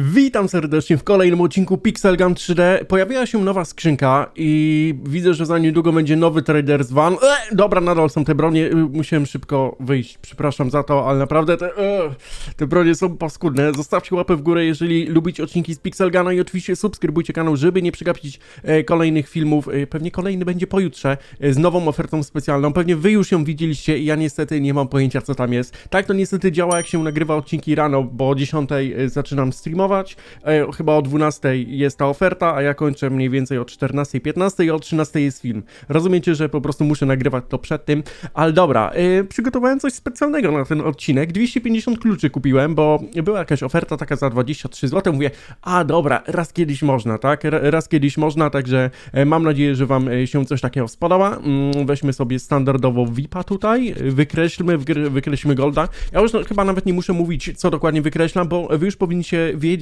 Witam serdecznie w kolejnym odcinku Pixel Gun 3D. Pojawiła się nowa skrzynka i widzę, że za niedługo będzie nowy Traders Van. E, dobra, nadal są te bronie, y, musiałem szybko wyjść, przepraszam za to, ale naprawdę te, e, te bronie są paskudne. Zostawcie łapę w górę, jeżeli lubicie odcinki z Pixel Guna i oczywiście subskrybujcie kanał, żeby nie przegapić e, kolejnych filmów. E, pewnie kolejny będzie pojutrze e, z nową ofertą specjalną. Pewnie wy już ją widzieliście i ja niestety nie mam pojęcia, co tam jest. Tak to niestety działa, jak się nagrywa odcinki rano, bo o 10 e, zaczynam streamować. E, chyba o 12 jest ta oferta, a ja kończę mniej więcej o 14, 15 i o 13 jest film. Rozumiecie, że po prostu muszę nagrywać to przed tym, ale dobra, e, przygotowałem coś specjalnego na ten odcinek. 250 kluczy kupiłem, bo była jakaś oferta taka za 23 zł. Mówię, a dobra, raz kiedyś można, tak? Raz kiedyś można, także e, mam nadzieję, że Wam e, się coś takiego spodoba. Mm, Weźmy sobie standardowo VIPa tutaj, wykreślmy, wykre- wykreślmy Golda. Ja już no, chyba nawet nie muszę mówić, co dokładnie wykreślam, bo Wy już powinniście wiedzieć,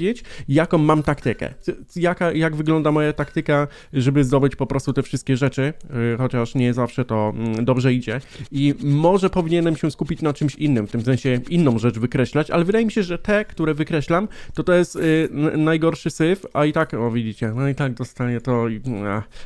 jaką mam taktykę. Jaka, jak wygląda moja taktyka, żeby zdobyć po prostu te wszystkie rzeczy, yy, chociaż nie zawsze to mm, dobrze idzie. I może powinienem się skupić na czymś innym, w tym sensie inną rzecz wykreślać, ale wydaje mi się, że te, które wykreślam, to to jest n- najgorszy syf, a i tak, o widzicie, no i tak dostanie to i...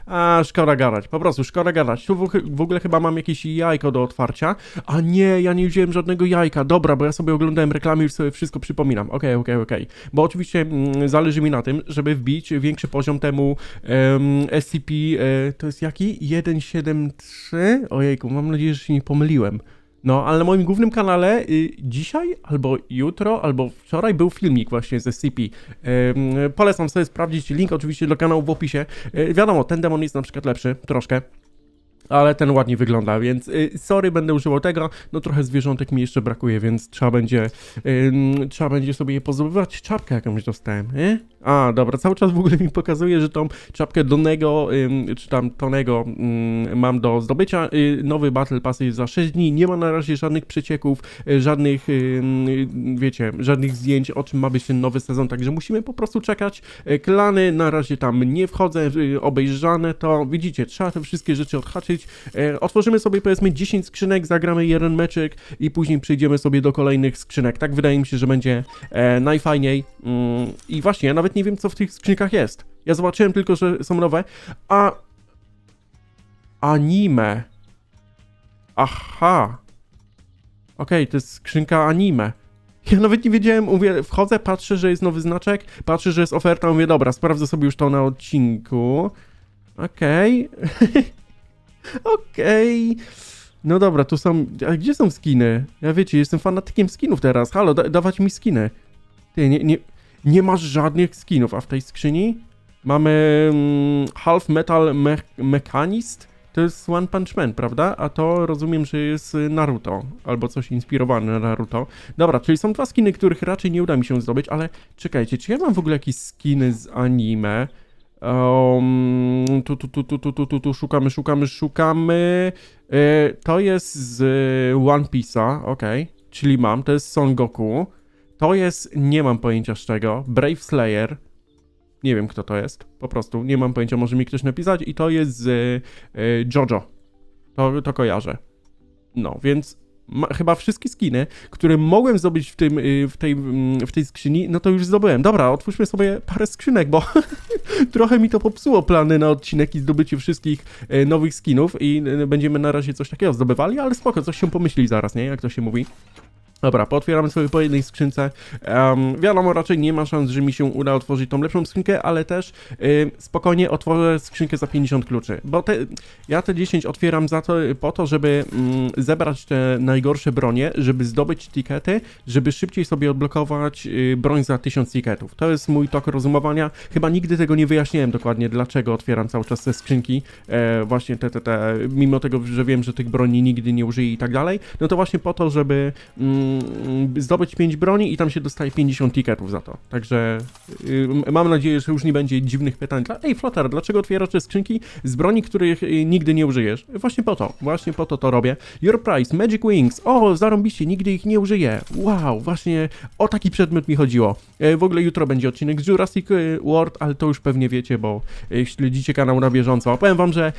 A, szkoda gadać, po prostu szkoda gadać. Tu w, ogóle chyba mam jakieś jajko do otwarcia, a nie, ja nie wziąłem żadnego jajka, dobra, bo ja sobie oglądałem reklamy i już sobie wszystko przypominam. Okej, okej, okej. Bo oczywiście mm, zależy mi na tym, żeby wbić większy poziom temu em, SCP, e, to jest jaki? 173? Ojejku, mam nadzieję, że się nie pomyliłem. No, ale na moim głównym kanale y, dzisiaj, albo jutro, albo wczoraj był filmik właśnie ze SCP. Ym, polecam sobie sprawdzić, link oczywiście do kanału w opisie. Y, wiadomo, ten demon jest na przykład lepszy, troszkę. Ale ten ładnie wygląda, więc y, sorry, będę używał tego. No trochę zwierzątek mi jeszcze brakuje, więc trzeba będzie trzeba będzie sobie je pozbywać. Czapkę jakąś dostałem, nie? A, dobra, cały czas w ogóle mi pokazuje, że tą czapkę Donego, czy tam Tonego mam do zdobycia. Y, nowy Battle Pass jest za 6 dni, nie ma na razie żadnych przecieków, y, żadnych, wiecie, żadnych zdjęć, o czym ma być ten nowy sezon, także musimy po prostu czekać. Y, Klany na razie tam nie wchodzę, obejrzane to, widzicie, trzeba te wszystkie rzeczy odhaczyć. Otworzymy sobie powiedzmy 10 skrzynek, zagramy jeden meczek i później przejdziemy sobie do kolejnych skrzynek. Tak wydaje mi się, że będzie e, najfajniej. Mm, I właśnie, ja nawet nie wiem, co w tych skrzynkach jest. Ja zobaczyłem tylko, że są nowe. A. Anime. Aha. Okej, to jest skrzynka anime. Ja nawet nie wiedziałem, mówię, wchodzę, patrzę, że jest nowy znaczek, patrzę, że jest oferta, mówię, dobra, sprawdzę sobie już to na odcinku. Okej. Okej. No dobra, tu są. A gdzie są skiny? Ja wiecie, jestem fanatykiem skinów teraz. Halo, da, dawać mi skiny. Ty, nie, nie, nie masz żadnych skinów, a w tej skrzyni mamy mm, Half Metal Me Mechanist. To jest One Punch Man, prawda? A to rozumiem, że jest y, Naruto, albo coś inspirowane na Naruto. Dobra, czyli są dwa skiny, których raczej nie uda mi się zdobyć, ale czekajcie, czy ja mam w ogóle jakieś skiny z anime? Um, tu, tu, tu, tu, tu, tu, tu, tu, szukamy, szukamy, szukamy. E, to jest z One Piece'a, okej, czyli mam, to jest Son Goku. To jest, nie mam pojęcia z czego, Brave Slayer. Nie wiem kto to jest, po prostu, nie mam pojęcia, może mi ktoś napisać. I to jest z e, JoJo. To, to kojarzę. No, więc ma, chyba wszystkie skiny, które mogłem zdobyć w, tym, y, w, tej, w tej skrzyni, no to już zdobyłem. Dobra, otwórzmy sobie parę skrzynek, bo trochę mi to popsuło plany na odcinek i zdobycie wszystkich e, nowych skinów i e, będziemy na razie coś takiego zdobywali, ale spoko, coś się pomyśli zaraz, nie? Jak to się mówi. Dobra, pootwieramy sobie po jednej skrzynce. Em, wiadomo, raczej nie ma szans, że mi się uda otworzyć tą lepszą skrzynkę, ale też y, spokojnie otworzę skrzynkę za 50 kluczy. Bo te, ja te 10 otwieram za to, po to, żeby mm, zebrać te najgorsze bronie, żeby zdobyć tikety, żeby szybciej sobie odblokować y, broń za 1000 tiketów. To jest mój tok rozumowania. Chyba nigdy tego nie wyjaśniłem dokładnie, dlaczego otwieram cały czas te skrzynki. E, właśnie te, te, te, mimo tego, że wiem, że tych broni nigdy nie użyję i tak dalej, no to właśnie po to, żeby mm, zdobyć 5 broni i tam się dostaje 50 tiketów za to. Także y, mam nadzieję, że już nie będzie dziwnych pytań. Dla- Ej, Flotar, dlaczego otwierasz te skrzynki z broni, których y, nigdy nie użyjesz? Właśnie po to, właśnie po to to robię. Your Price, Magic Wings, o, zarąbiście, nigdy ich nie użyję. Wow, właśnie o taki przedmiot mi chodziło. E, W ogóle jutro będzie odcinek z Jurassic y, World, ale to już pewnie wiecie, bo y, śledzicie kanał na bieżąco. Powiem wam, że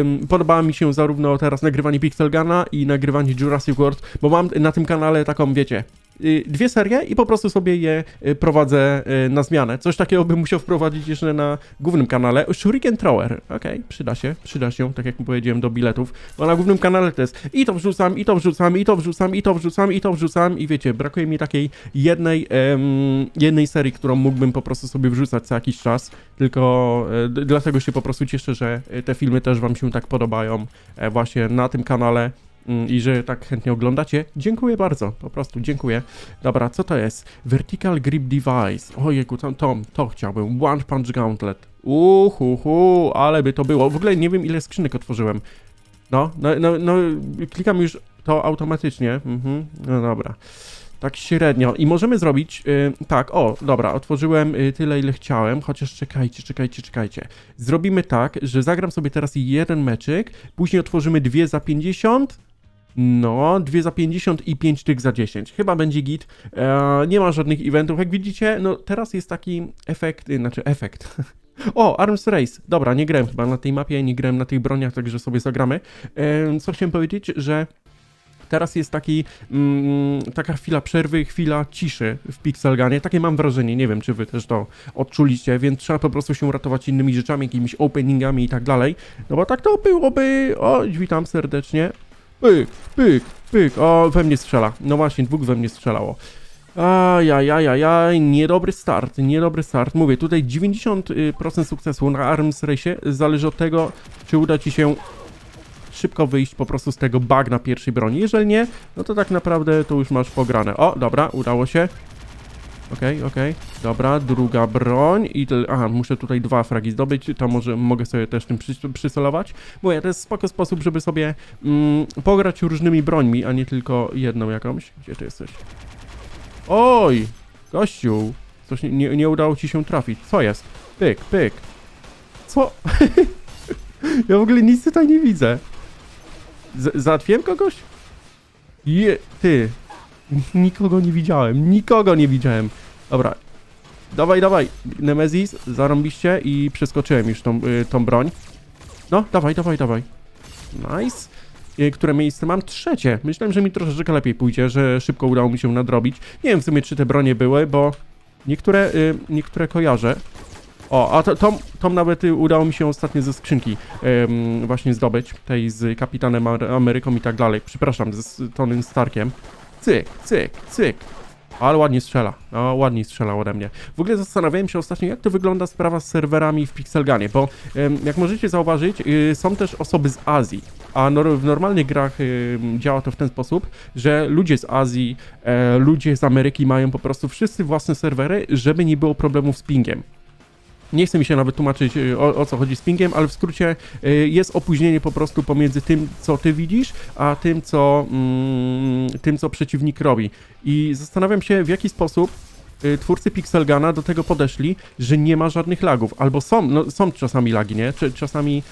ym, podoba mi się zarówno teraz nagrywanie Pixel Guna i nagrywanie Jurassic World, bo mam na tym kanale taką, wiecie, y, dwie serie i po prostu sobie je y, prowadzę y, na zmianę. Coś takiego bym musiał wprowadzić jeszcze na głównym kanale. Shuriken Thrower, okej, przyda się, przyda się, tak jak powiedziałem, do biletów, bo na głównym kanale to jest i to wrzucam, i to wrzucam, i to wrzucam, i to wrzucam, i to wrzucam i wiecie, brakuje mi takiej jednej, em, jednej serii, którą mógłbym po prostu sobie wrzucać co jakiś czas, tylko e, dlatego się po prostu cieszę, że e, te filmy też wam się tak podobają e, właśnie na tym kanale i że tak chętnie oglądacie. Dziękuję bardzo, po prostu dziękuję. Dobra, co to jest? Vertical Grip Device. Ojejku, to, to, to chciałbym. One Punch Gauntlet. Uhuhu, ale by to było. W ogóle nie wiem ile skrzynek otworzyłem. No, no, no, no klikam już to automatycznie. Mhm, no dobra. Tak średnio. I możemy zrobić y, tak, o, dobra, otworzyłem y, tyle, ile chciałem, chociaż czekajcie, czekajcie, czekajcie. Zrobimy tak, że zagram sobie teraz jeden meczyk, później otworzymy dwie za 50, no, dwie za 50 i 5 tych za 10. Chyba będzie git. E, nie ma żadnych eventów. Jak widzicie, no teraz jest taki efekt, y, znaczy efekt. O, Arms Race. Dobra, nie grałem chyba na tej mapie, nie grałem na tych broniach, także sobie zagramy. E, co chciałem powiedzieć, że teraz jest taki, mm, taka chwila przerwy, chwila ciszy w Pixelganie. Takie mam wrażenie, nie wiem, czy wy też to odczuliście, więc trzeba po prostu się ratować innymi rzeczami, jakimiś openingami i tak dalej. No bo tak to byłoby... O, witam serdecznie. Pyk, pyk, pyk. O, we mnie strzela. No właśnie, dwóch we mnie strzelało. Ajajajajaj, niedobry start, niedobry start. Mówię, tutaj 90% sukcesu na Arms Race zależy od tego, czy uda ci się szybko wyjść po prostu z tego bagna pierwszej broni. Jeżeli nie, no to tak naprawdę to już masz pograne. O, dobra, udało się. Okej, okej, dobra, druga broń i aha, muszę tutaj dwa fragi zdobyć, to może mogę sobie też tym przy, przysolować. Mówię, to jest spoko sposób, żeby sobie mm, pograć różnymi brońmi, a nie tylko jedną jakąś. Gdzie ty jesteś? Oj, gościu, coś nie, nie, nie udało ci się trafić. Co jest? Pyk, pyk. Co? ja w ogóle nic tutaj nie widzę. Z załatwiłem kogoś? Je, ty. Nikogo nie widziałem, nikogo nie widziałem. Dobra. Dawaj, dawaj. Nemesis, zarąbiście i przeskoczyłem już tą, y, tą broń. No, dawaj, dawaj, dawaj. Nice. Y, Które miejsce mam? Trzecie. Myślałem, że mi troszeczkę lepiej pójdzie, że szybko udało mi się nadrobić. Nie wiem w sumie, czy te bronie były, bo niektóre, y, niektóre kojarzę. O, a to, tą, tą nawet y, udało mi się ostatnio ze skrzynki właśnie zdobyć, tej z Kapitanem Amer- Ameryką i tak dalej. Przepraszam, z Tonym Starkiem. Cyk, cyk, cyk. Ale ładnie strzela. No, ładnie strzela ode mnie. W ogóle zastanawiałem się ostatnio, jak to wygląda sprawa z serwerami w Pixelganie, bo jak możecie zauważyć, y, są też osoby z Azji. A w normalnych grach działa to w ten sposób, że ludzie z Azji, e, ludzie z Ameryki mają po prostu wszyscy własne serwery, żeby nie było problemów z pingiem. Nie chcę mi się nawet tłumaczyć y, o, o co chodzi z pingiem, ale w skrócie y, jest opóźnienie po prostu pomiędzy tym, co ty widzisz, a tym, co, mm, tym, co przeciwnik robi. I zastanawiam się, w jaki sposób y, twórcy Pixelgana do tego podeszli, że nie ma żadnych lagów. Albo są, no, są czasami lagi, nie? Czasami,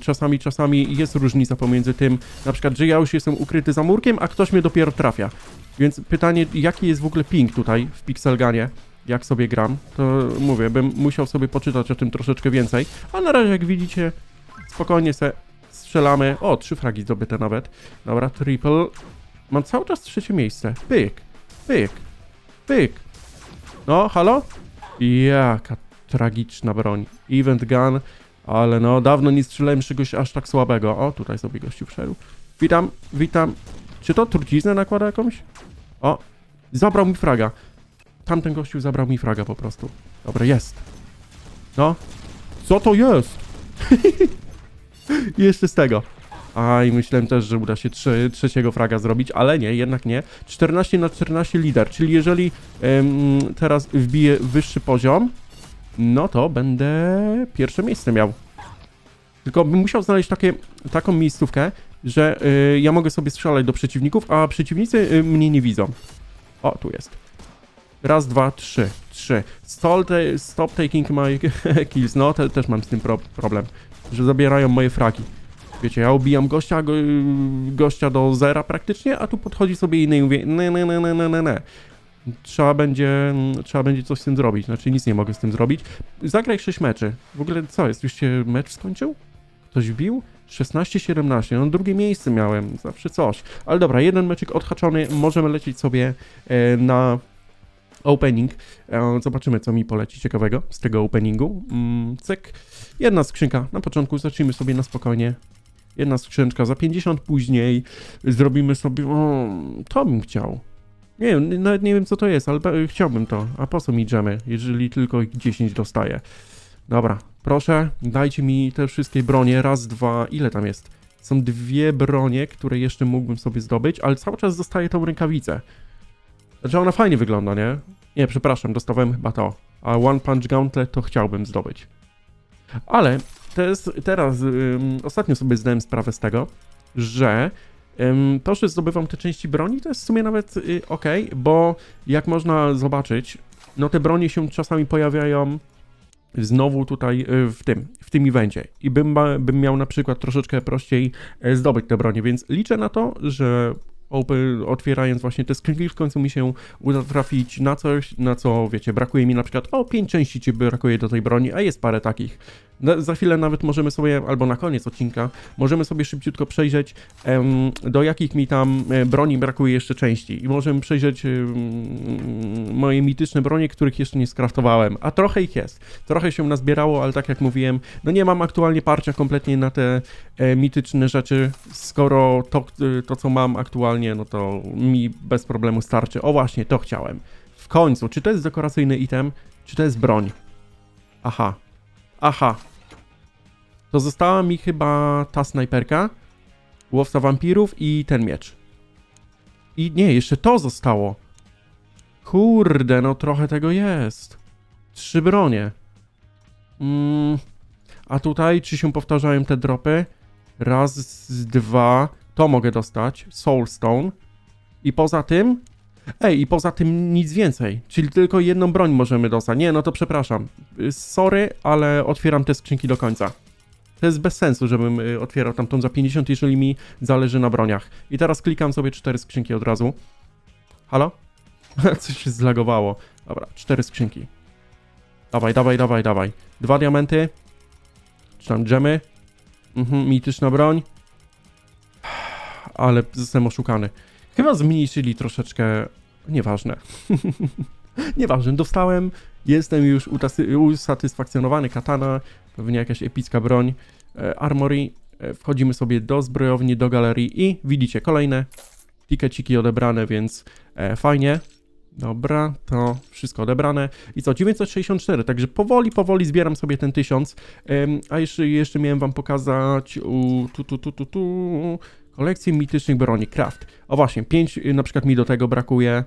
czasami, czasami jest różnica pomiędzy tym, na przykład, że ja już jestem ukryty za murkiem, a ktoś mnie dopiero trafia. Więc pytanie, jaki jest w ogóle ping tutaj w Pixelganie? Jak sobie gram, to mówię, bym musiał sobie poczytać o tym troszeczkę więcej. A na razie, jak widzicie, spokojnie se strzelamy. O, trzy fragi zdobyte nawet. Dobra, triple. Mam cały czas trzecie miejsce. Pyk, pyk, pyk. No, halo? Jaka tragiczna broń. Event gun, ale no, dawno nie strzelałem czegoś aż tak słabego. O, tutaj sobie gościu wszedł. Witam, witam. Czy to truciznę nakłada jakąś? O, zabrał mi fraga. Tamten gościu zabrał mi fraga po prostu. Dobra, jest. No. Co to jest? Jeszcze z tego. A i myślałem też, że uda się trze trzeciego fraga zrobić, ale nie, jednak nie. 14 na 14 lider, czyli jeżeli em, teraz wbiję wyższy poziom, no to będę pierwsze miejsce miał. Tylko bym musiał znaleźć takie, taką miejscówkę, że y, ja mogę sobie strzelać do przeciwników, a przeciwnicy y, mnie nie widzą. O, tu jest. Raz, dwa, trzy. Trzy. Stop, ta- stop taking my kills. No, te, też mam z tym pro problem, że zabierają moje fragi. Wiecie, ja ubijam gościa, go, gościa do zera praktycznie, a tu podchodzi sobie inny i mówi ne, ne, ne, ne, ne, ne, ne. Trzeba będzie, trzeba będzie coś z tym zrobić, znaczy nic nie mogę z tym zrobić. Zagraj 6 meczy. W ogóle co jest, już się mecz skończył? Ktoś wbił? 16-17, no drugie miejsce miałem, zawsze coś. Ale dobra, jeden meczek odhaczony, możemy lecieć sobie e, na opening. E, zobaczymy, co mi poleci ciekawego z tego openingu. Mm, cyk. Jedna skrzynka na początku, zacznijmy sobie na spokojnie. Jedna skrzynka, za 50 później zrobimy sobie... O, to bym chciał. Nie wiem, nawet nie wiem co to jest, ale be- chciałbym to. A po co mi dżemy, jeżeli tylko ich 10 dostaję? Dobra, proszę, dajcie mi te wszystkie bronie. Raz, dwa, ile tam jest? Są dwie bronie, które jeszcze mógłbym sobie zdobyć, ale cały czas dostaję tą rękawicę. Znaczy ona fajnie wygląda, nie? Nie, przepraszam, dostałem chyba to. A One Punch Gauntlet to chciałbym zdobyć. Ale jest teraz, ostatnio sobie zdałem sprawę z tego, że ym, to, że zdobywam te części broni, to jest w sumie nawet y, ok, bo jak można zobaczyć, no te bronie się czasami pojawiają znowu tutaj y, w tym, w tym evencie i bym, bym miał na przykład troszeczkę prościej e, zdobyć te bronie, więc liczę na to, że open, otwierając właśnie te skrzynki w końcu mi się uda trafić na coś, na co wiecie, brakuje mi na przykład o 5 części ci brakuje do tej broni, a jest parę takich. Na, za chwilę nawet możemy sobie, albo na koniec odcinka, możemy sobie szybciutko przejrzeć em, do jakich mi tam e, broni brakuje jeszcze części i możemy przejrzeć em, moje mityczne bronie, których jeszcze nie skraftowałem, a trochę ich jest. Trochę się nazbierało, ale tak jak mówiłem, no nie mam aktualnie parcia kompletnie na te e, mityczne rzeczy, skoro to, e, to, co mam aktualnie, no to mi bez problemu starczy. O właśnie, to chciałem. W końcu, czy to jest dekoracyjny item, czy to jest broń? Aha. Aha. To została mi chyba ta snajperka, łowca wampirów i ten miecz. I nie, jeszcze to zostało. Kurde, no trochę tego jest. Trzy bronie. Mm, a tutaj, czy się powtarzają te dropy? Raz, dwa. To mogę dostać. Soulstone. I poza tym. Ej, i poza tym nic więcej. Czyli tylko jedną broń możemy dostać. Nie, no to przepraszam. Y, Sorry, ale otwieram te skrzynki do końca. To jest bez sensu, żebym y, otwierał tamtą za 50, jeżeli mi zależy na broniach. I teraz klikam sobie cztery skrzynki od razu. Halo? Coś się zlagowało. Dobra, cztery skrzynki. Dawaj, dawaj, dawaj, dawaj. Dwa diamenty. Czy tam dżemy. Mhm, mityczna broń. Ale zostałem oszukany. Chyba zmniejszyli troszeczkę... Nieważne. Nieważne, dostałem. Jestem już usatysfakcjonowany. Katana, pewnie jakaś epicka broń. E, armory. E, wchodzimy sobie do zbrojowni, do galerii i widzicie kolejne tikeciki odebrane, więc e, fajnie. Dobra, to wszystko odebrane. I co, 964, także powoli, powoli zbieram sobie ten 1000. Ym, a jeszcze, jeszcze miałem wam pokazać u, tu, tu, tu, tu, tu, kolekcję mitycznych broni, craft. O właśnie, 5 na przykład mi do tego brakuje.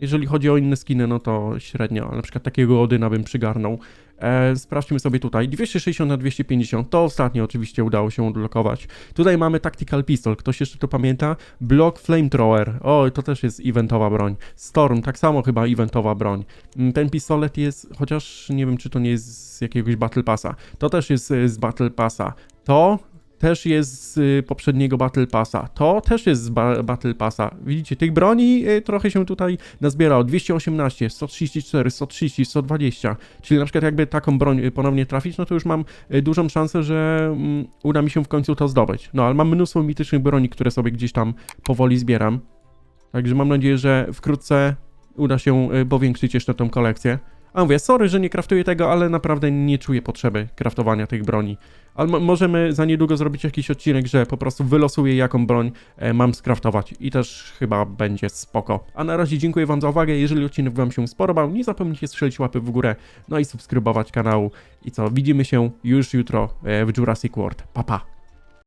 Jeżeli chodzi o inne skiny, no to średnio, na przykład takiego Odyna bym przygarnął. E, sprawdźmy sobie tutaj, 260 na 250, to ostatnio oczywiście udało się odblokować. Tutaj mamy Tactical Pistol, ktoś jeszcze to pamięta? Block Flamethrower, o, to też jest eventowa broń. Storm, tak samo chyba eventowa broń. Mm, Ten pistolet jest, chociaż nie wiem czy to nie jest z jakiegoś Battle Passa, to też jest e, z Battle Passa. To też jest z y, poprzedniego Battle Passa. To też jest z ba Battle Passa. Widzicie, tych broni y, trochę się tutaj nazbierało. 218, 134, 130, 120. Czyli na przykład jakby taką broń y, ponownie trafić, no to już mam dużą szansę, że mm, uda mi się w końcu to zdobyć. No, ale mam mnóstwo mitycznych broni, które sobie gdzieś tam powoli zbieram. Także mam nadzieję, że wkrótce uda się powiększyć jeszcze tą kolekcję. A mówię, sorry, że nie kraftuję tego, ale naprawdę nie czuję potrzeby kraftowania tych broni. Ale mo- możemy za niedługo zrobić jakiś odcinek, że po prostu wylosuję jaką broń e, mam skraftować i też chyba będzie spoko. A na razie dziękuję wam za uwagę, jeżeli odcinek wam się spodobał, nie zapomnijcie strzelić łapy w górę, no i subskrybować kanał. I co, widzimy się już jutro e, w Jurassic World. Pa pa!